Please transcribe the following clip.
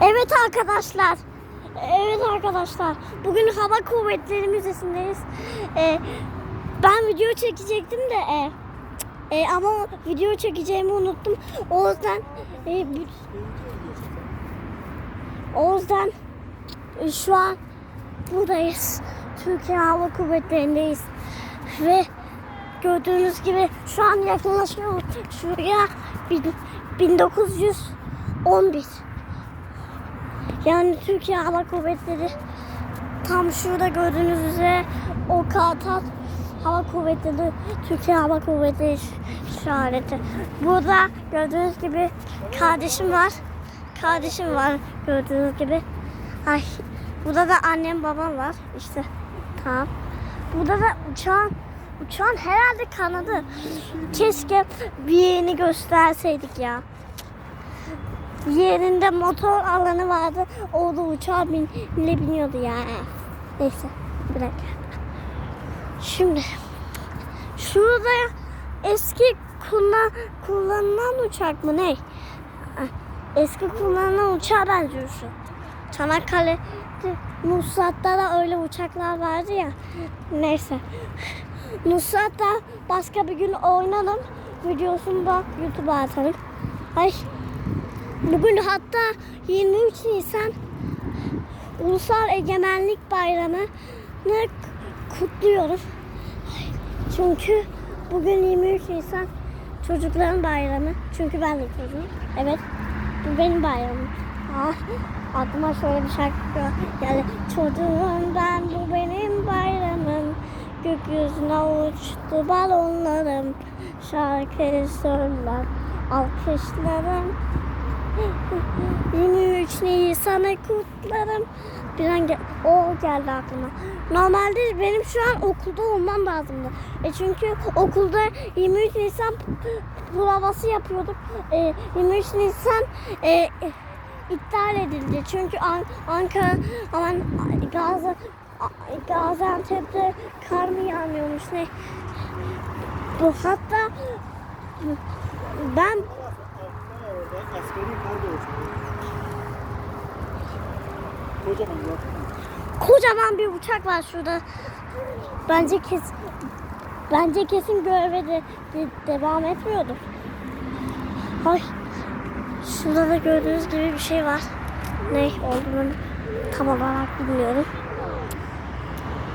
Evet arkadaşlar. Evet arkadaşlar. Bugün Hava Kuvvetleri Müzesi'ndeyiz. Ee, ben video çekecektim de e, e, ama video çekeceğimi unuttum. O yüzden e, o yüzden e, şu an buradayız. Türkiye Hava Kuvvetleri'ndeyiz. Ve gördüğünüz gibi şu an yaklaşıyoruz. Şuraya bin- 1911. Yani Türkiye Hava Kuvvetleri tam şurada gördüğünüz üzere o Kartal Hava Kuvvetleri Türkiye Hava Kuvvetleri işareti. Burada gördüğünüz gibi kardeşim var. Kardeşim var gördüğünüz gibi. Ay, burada da annem babam var. İşte tamam. Burada da uçağın uçağın herhalde kanadı. Keşke bir yerini gösterseydik ya yerinde motor alanı vardı. Orada uçağa bin, biniyordu yani. Neyse dakika. Şimdi şurada eski kullan, kullanılan uçak mı ne? Eski kullanılan uçağa benziyor şu. Çanakkale'de Nusrat'ta da öyle uçaklar vardı ya. Neyse. Nusrat'ta başka bir gün oynanın. Videosunu da YouTube'a atarım. Ay Bugün hatta 23 Nisan Ulusal Egemenlik Bayramı'nı kutluyoruz. Çünkü bugün 23 Nisan çocukların bayramı. Çünkü ben de çocuğum. Evet, bu benim bayramım. Ah, aklıma şöyle bir şarkı geldi. Çocuğum ben, bu benim bayramım. Gökyüzüne uçtu balonlarım. Şarkı söyler, alkışlarım. 23 Nisan'ı kutlarım. Bir an gel- o geldi aklıma. Normalde benim şu an okulda olmam lazımdı. E çünkü okulda 23 Nisan provası yapıyorduk. E, 23 Nisan e, iptal edildi. Çünkü An- Ankara, aman Gazi, Gaziantep'te kar mı yağmıyormuş ne? Bu hatta ben Askeri kargo uçağı. Kocaman bir uçak var şurada. Bence kes bence kesin göreve de, de- devam etmiyordur. Ay. Şurada da gördüğünüz gibi bir şey var. Ne olduğunu tam olarak bilmiyorum.